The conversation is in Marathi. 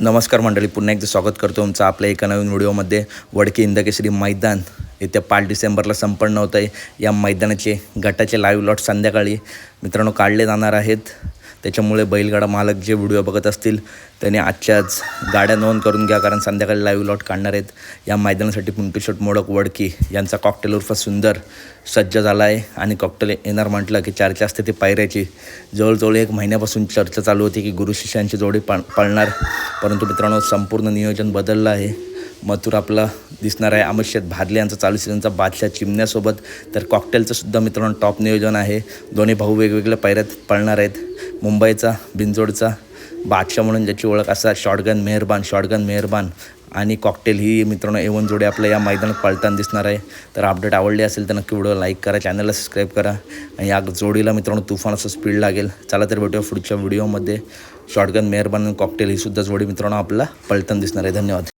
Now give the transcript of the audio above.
नमस्कार मंडळी पुन्हा एकदा स्वागत करतो तुमचं आपल्या एका नवीन व्हिडिओमध्ये. वडकी इंदकेश्री मैदान येत्या पाच डिसेंबरला संपन्न होत आहे. या मैदानाचे गटाचे लाईव्ह लॉट संध्याकाळी मित्रांनो काढले जाणार आहेत. त्याच्यामुळे बैलगाडा मालक जे व्हिडिओ बघत असतील त्यांनी आजच्याच गाड्या नोंद करून घ्या कारण संध्याकाळी लाईव्ह लॉट काढणार आहेत. या मैदानासाठी पिंटू शॉट मोडक वडकी यांचा कॉकटेल उर्फ सुंदर सज्ज झाला आहे आणि कॉकटेल येणार म्हटलं की चर्चा असते ती पायऱ्याची जवळजवळ एक महिन्यापासून चर्चा चालू होती की गुरु शिष्यांची जोडी पा पाळणार. परंतु मित्रांनो संपूर्ण नियोजन बदललं आहे. मथुर आपला दिसणार आहे. अमित भादले यांचा चालू सीझनचा बादशाह चिमण्यासोबत. तर कॉकटेलचं सुद्धा मित्रांनो टॉप नियोजन आहे. दोन्ही भाऊ वेगवेगळ्या पायऱ्यात पळणार आहेत. मुंबईचा बिंजोडचा बादशाह म्हणून ज्याची ओळख असा शॉटगन मेहरबान शॉटगन मेहरबान. आणि कॉकटेल ही मित्रांनो एवन जोडी आपल्या या मैदानात पळताना दिसणार आहे. तर अपडेट आवडली असेल तर नक्की व्हिडिओ लाईक करा चॅनलला सबस्क्राईब करा. आणि या जोडीला मित्रांनो तुफान असं स्पीड लागेल. चला तर भेटूया पुढच्या व्हिडिओमध्ये शॉर्टगन मेहरबान कॉकटेल ही सुद्धा जोडी मित्रांनो आपला पळताना दिसणार आहे. धन्यवाद.